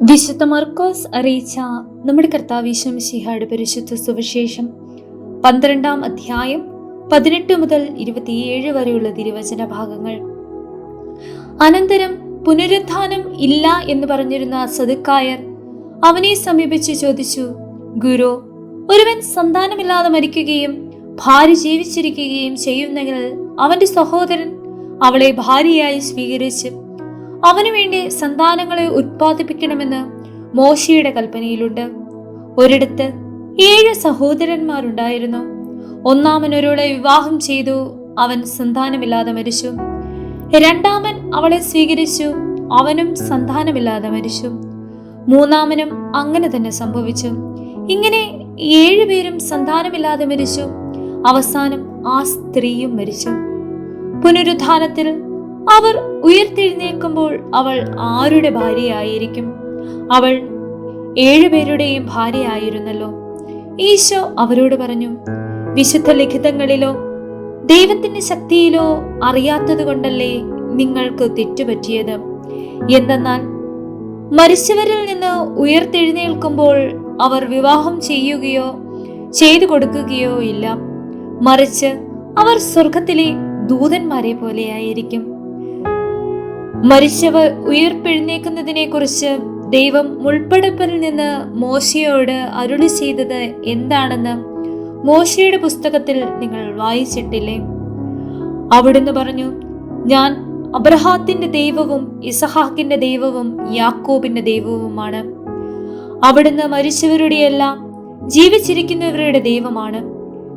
വിശുദ്ധ മർക്കോസ് അറിയിച്ച നമ്മുടെ കർത്താവിശ്വം ശിഹായുടെ പരിശുദ്ധ സുവിശേഷം പന്ത്രണ്ടാം അധ്യായം പതിനെട്ട് മുതൽ ഇരുപത്തിയേഴ് വരെയുള്ള തിരുവചന ഭാഗങ്ങൾ. അനന്തരം പുനരുത്ഥാനം ഇല്ല എന്ന് പറഞ്ഞിരുന്ന സദുക്കായർ അവനെ സമീപിച്ച് ചോദിച്ചു ഗുരു ഒരുവൻ സന്താനമില്ലാതെ മരിക്കുകയും ഭാര്യ ജീവിച്ചിരിക്കുകയും ചെയ്യുന്നെങ്കിൽ അവന്റെ സഹോദരൻ അവളെ ഭാര്യയായി സ്വീകരിച്ച് അവനു വേണ്ടി സന്താനങ്ങളെ ഉത്പാദിപ്പിക്കണമെന്ന് മോശയുടെ കൽപ്പനയിലുണ്ട്. ഒരിടത്ത് ഏഴ് സഹോദരന്മാരുണ്ടായിരുന്നു. ഒന്നാമനൊരാളെ വിവാഹം ചെയ്തു അവൻ സന്താനമില്ലാതെ മരിച്ചു. രണ്ടാമൻ അവളെ സ്വീകരിച്ചു അവനും സന്താനമില്ലാതെ മരിച്ചു. മൂന്നാമനും അങ്ങനെ തന്നെ സംഭവിച്ചു. ഇങ്ങനെ ഏഴുപേരും സന്താനമില്ലാതെ മരിച്ചു. അവസാനം ആ സ്ത്രീയും മരിച്ചു. പുനരുത്ഥാനത്തിൽ അവർ ഉയർത്തെഴുന്നേൽക്കുമ്പോൾ അവൾ ആരുടെ ഭാര്യയായിരിക്കും? അവൾ ഏഴുപേരുടെയും ഭാര്യയായിരുന്നല്ലോ. ഈശോ അവരോട് പറഞ്ഞു വിശുദ്ധ ലിഖിതങ്ങളിലോ ദൈവത്തിന്റെ ശക്തിയിലോ അറിയാത്തത് കൊണ്ടല്ലേ നിങ്ങൾക്ക് തെറ്റുപറ്റിയത്? എന്തെന്നാൽ മരിച്ചവരിൽ നിന്ന് ഉയർത്തെഴുന്നേൽക്കുമ്പോൾ അവർ വിവാഹം ചെയ്യുകയോ ചെയ്തു കൊടുക്കുകയോ ഇല്ല. മറിച്ച് അവർ സ്വർഗത്തിലെ ദൂതന്മാരെ പോലെയായിരിക്കും. മരിച്ചവർ ഉയർപ്പെഴുന്നേക്കുന്നതിനെ കുറിച്ച് ദൈവം മുൾപ്പടപ്പിൽ നിന്ന് മോശയോട് അരുളി ചെയ്തത് എന്താണെന്ന് മോശയുടെ പുസ്തകത്തിൽ നിങ്ങൾ വായിച്ചിട്ടില്ലേ? അവിടുന്ന് പറഞ്ഞു ഞാൻ അബ്രഹാത്തിന്റെ ദൈവവും ഇസഹാക്കിന്റെ ദൈവവും യാക്കോബിന്റെ ദൈവവുമാണ്. അവിടുന്ന് മരിച്ചവരുടെയെല്ലാം ജീവിച്ചിരിക്കുന്നവരുടെ ദൈവമാണ്.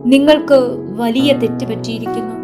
നിങ്ങൾക്ക് വലിയ തെറ്റ് പറ്റിയിരിക്കുന്നു.